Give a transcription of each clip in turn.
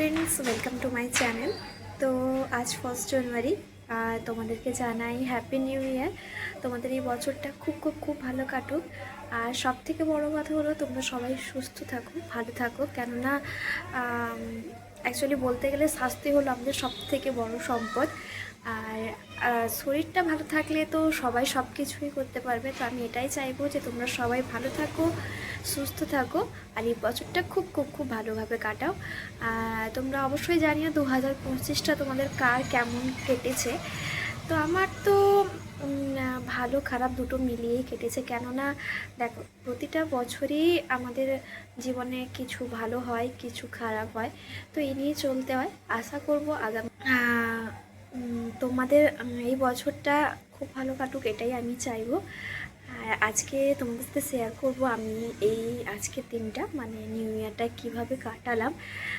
Friends welcome to my channel তো আজ first January আর তোমাদেরকে জানাই হ্যাপি নিউ ইয়ার তোমাদের এই বছরটা খুব খুব খুব ভালো কাটুক। আর সব থেকে বড়ো কথা হলো, তোমরা সবাই সুস্থ থাকো, ভালো থাকো। কেননা অ্যাকচুয়ালি বলতে গেলে স্বাস্থ্য হলো আমাদের সব থেকে বড় সম্পদ। আর শরীরটা ভালো থাকলে তো সবাই সব কিছুই করতে পারবে। তো আমি এটাই চাইব যে তোমরা সবাই ভালো থাকো, সুস্থ থাকো, আর এই বছরটা খুব খুব খুব ভালোভাবে কাটাও। তোমরা অবশ্যই জানিও দু হাজার পঁচিশটা তোমাদের কার কেমন কেটেছে। তো আমার তো ভালো খারাপ দুটো মিলিয়েই কেটেছে। কেননা দেখো, প্রতিটা বছরই আমাদের জীবনে কিছু ভালো হয়, কিছু খারাপ হয়। তো এই নিয়ে চলতে হয়। আশা করব আগামী তোমাদের এই বছরটা খুব ভালো কাটুক, এটাই আমি চাইব। আর আজকে তোমাদের সাথে শেয়ার করব আমি এই আজকের দিনটা মানে নিউ ইয়ারটা কীভাবে কাটালাম।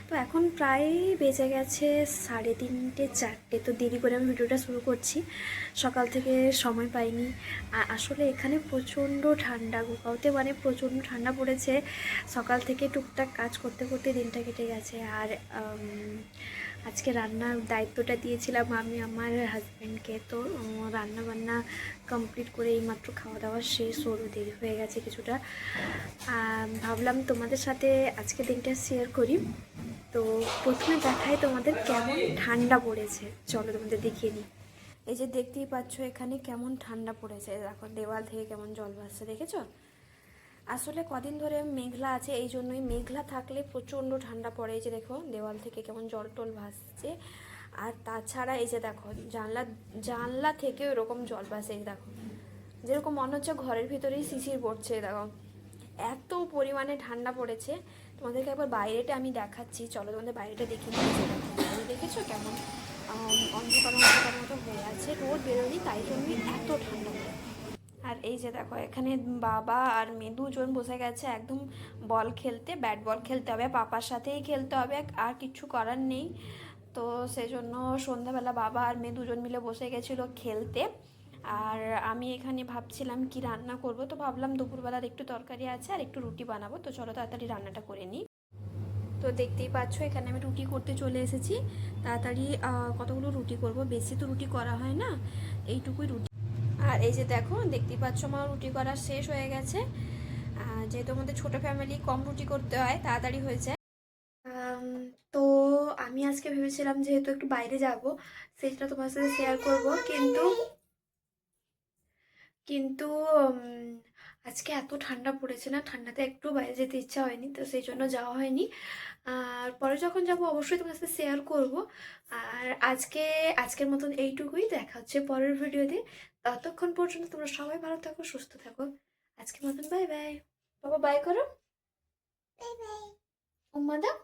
তো এখন প্রায় বেজে গেছে সাড়ে তিনটে চারটে, তো দেরি করে আমি ভিডিওটা শুরু করছি। সকাল থেকে সময় পাইনি। আসলে এখানে প্রচণ্ড ঠান্ডা, গোকাওতে মানে প্রচণ্ড ঠান্ডা পড়েছে। সকাল থেকে টুকটাক কাজ করতে করতে দিনটা কেটে গেছে। আর আজকে রান্নার দায়িত্বটা দিয়েছিলাম আমি আমার হাজব্যান্ডকে তো রান্না বান্না কমপ্লিট করে এইমাত্র খাওয়া দাওয়া শেষ ওরও দেরি হয়ে গেছে কিছুটা। ভাবলাম তোমাদের সাথে আজকে দিনটা শেয়ার করি। তো প্রথমে দেখাই তোমাদের কেমন ঠান্ডা পড়েছে। চলো তোমাদের দেখিয়ে নিই এই যে দেখতেই পাচ্ছ এখানে কেমন ঠান্ডা পড়েছে। দেখো, দেওয়াল থেকে কেমন জল ভাসছে, দেখেছ? আসলে কদিন ধরে মেঘলা আছে, এই জন্যই মেঘলা থাকলে প্রচণ্ড ঠান্ডা পড়ে। এই যে দেখো, দেওয়াল থেকে কেমন জল টল ভাসছে। আর তাছাড়া এই যে দেখো, জানলা জানলা থেকে ওরকম জল ভাসে, এই দেখো। যেরকম মনে হচ্ছে ঘরের ভিতরেই শিশির পড়ছে, দেখো। এত পরিমাণে ঠান্ডা পড়েছে। তোমাদেরকে একবার বাইরেটা আমি দেখাচ্ছি। চলো তোমাদের বাইরেটা দেখে দেখেছ কেমন অন্ধকার অন্ধকার মতো হয়ে আছে। রোদ বেরোয়নি, তাই জন্যই এত ঠান্ডা আর এই যে দেখো, এখানে বাবা আর মেয়ে দুজন বসে গেছে একদম বল খেলতে, ব্যাট বল খেলতে হবে, পাপার সাথেই খেলতে হবে, আর কিছু করার নেই। তো সেজন্য সন্ধ্যাবেলা বাবা আর মেয়ে দুজন মিলে বসে গেছিল খেলতে। আর আমি এখানে ভাবছিলাম কি রান্না করব, তো ভাবলাম দুপুরবেলার একটু তরকারি আছে আর একটু রুটি বানাবো, তো চলো তাড়াতাড়ি রান্নাটা করে নিই। তো দেখতেই পাচ্ছ এখানে আমি রুটি করতে চলে এসেছি। তাড়াতাড়ি কতগুলো রুটি করব? বেশি তো রুটি করা হয় না, এইটুকুই রুটি। আর এই যে দেখো, দেখতেই পাচ্ছ আমার রুটি করা শেষ হয়ে গেছে। যেহেতু আমাদের ছোট ফ্যামিলি কম রুটি করতে হয়, তাড়াতাড়ি হয়েছে তো আমি আজকে ভেবেছিলাম যেহেতু একটু বাইরে যাব, সেটা তোমার সাথে শেয়ার করব, কিন্তু কিন্তু আজকে এত ঠান্ডা পড়েছে না ঠান্ডাতে একটু বাইরে যেতে ইচ্ছা হয়নি তো সেই জন্য যাওয়া হয়নি। আর পরে যখন যাব অবশ্যই তোমার সাথে শেয়ার করব। আর আজকে আজকের মতন এইটুকুই দেখা হচ্ছে পরের ভিডিওতে। ততক্ষণ পর্যন্ত তোমরা সবাই ভালো থাকো সুস্থ থাকো। আজকের মতন বাই বাই বাবা বাই করো। উম্মা দাও